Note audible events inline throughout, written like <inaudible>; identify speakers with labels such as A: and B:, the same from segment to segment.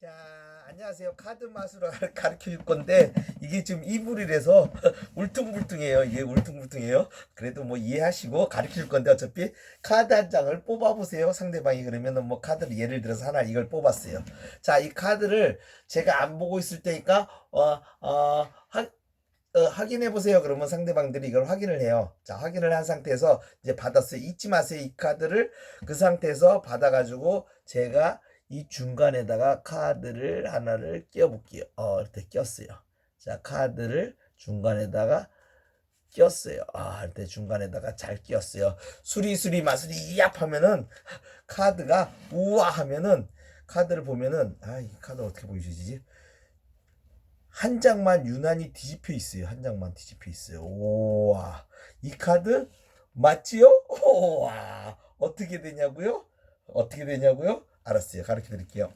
A: 자, 안녕하세요. 카드 마술을 <laughs> 가르쳐 줄 건데, 이게 지금 이불이라서 <laughs> 울퉁불퉁해요. 이게 울퉁불퉁해요. 그래도 뭐 이해하시고 가르쳐 줄 건데, 어차피 카드 한 장을 뽑아보세요. 상대방이 그러면은 뭐 카드를 예를 들어서 하나 이걸 뽑았어요. 자, 이 카드를 제가 안 보고 있을 테니까, 어, 어, 하, 어, 확인해 보세요. 그러면 상대방들이 이걸 확인을 해요. 자, 확인을 한 상태에서 이제 받았어요. 잊지 마세요. 이 카드를 그 상태에서 받아가지고 제가 이 중간에다가 카드를 하나를 끼워볼게요. 어, 이렇게 꼈어요. 자, 카드를 중간에다가 꼈어요. 아, 이렇게 중간에다가 잘 끼웠어요. 수리수리 마수리 이얍 하면은 카드가 우와 하면은 카드를 보면은 아, 이 카드 어떻게 보이시지? 한 장만 유난히 뒤집혀 있어요. 한 장만 뒤집혀 있어요. 오와. 이 카드 맞지요? 오와. 어떻게 되냐고요? 어떻게 되냐고요? 알았어요. 가르쳐 드릴게요.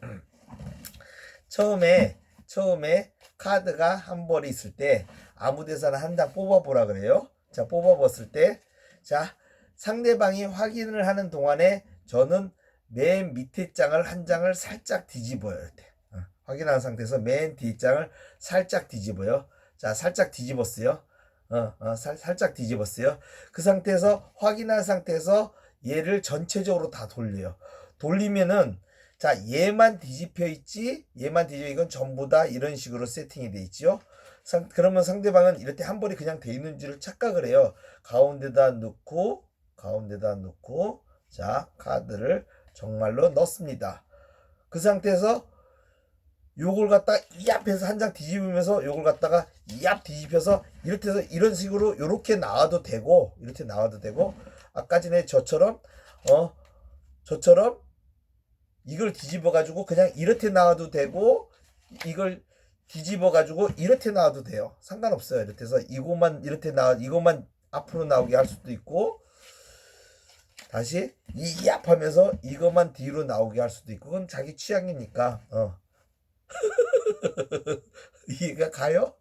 A: 처음에 처음에 카드가 한 벌이 있을 때 아무 데서나 한 장 뽑아 보라 그래요. 자, 뽑아 봤을 때 자, 상대방이 확인을 하는 동안에 저는 맨 밑에 장을 한 장을 살짝 뒤집어요. 이렇게. 어, 확인한 상태에서 맨 뒷장을 살짝 뒤집어요. 자, 살짝 뒤집었어요. 어, 어, 살, 살짝 뒤집었어요. 그 상태에서 확인한 상태에서 얘를 전체적으로 다 돌려요. 돌리면은 자 얘만 뒤집혀 있지 얘만 뒤집혀 이건 전부 다 이런 식으로 세팅이 돼 있죠. 상, 그러면 상대방은 때한 벌이 그냥 돼 있는 줄을 착각을 해요. 가운데다 넣고 가운데다 넣고 자 카드를 정말로 넣습니다. 그 상태에서 요걸 갖다 이 앞에서 한 장 뒤집으면서 요걸 갖다가 이 앞 뒤집혀서 이렇게 해서 이런 식으로 요렇게 나와도 되고 이렇게 나와도 되고 아까 전에 저처럼 어 저처럼 이걸 뒤집어 가지고 그냥 이렇게 나와도 되고 이걸 뒤집어 가지고 이렇게 나와도 돼요. 상관없어요. 이렇게 해서 이것만 이렇게 나와 이것만 앞으로 나오게 할 수도 있고 다시 이압 하면서 이것만 뒤로 나오게 할 수도 있고 그건 자기 취향이니까 어. <laughs> 이해가 가요?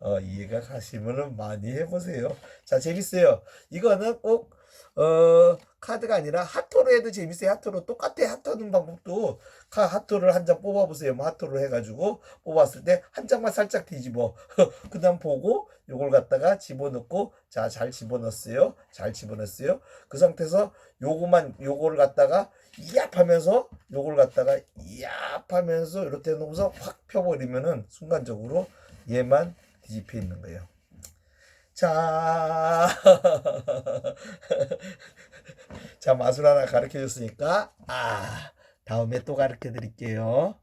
A: 어, 이해가 가시면은 많이 해보세요. 자, 재밌어요. 이거는 꼭, 어, 카드가 아니라 하토로 해도 재밌어요. 하토로. 똑같아. 하토는 방법도 카, 하토를 한 장 뽑아보세요. 뭐 하토로 해가지고 뽑았을 때 한 장만 살짝 뒤집어. <laughs> 그 다음 보고 요걸 갖다가 집어넣고 자, 잘 집어넣었어요. 잘 집어넣었어요. 그 상태에서 요거만, 요거를 갖다가 이압 하면서 요걸 갖다가 이압 하면서 이렇게 해놓고서 확 펴버리면은 순간적으로 얘만 뒤집혀 있는 거예요. 자, <laughs> 자 마술 하나 가르쳐 줬으니까 아 다음에 또 가르쳐 드릴게요.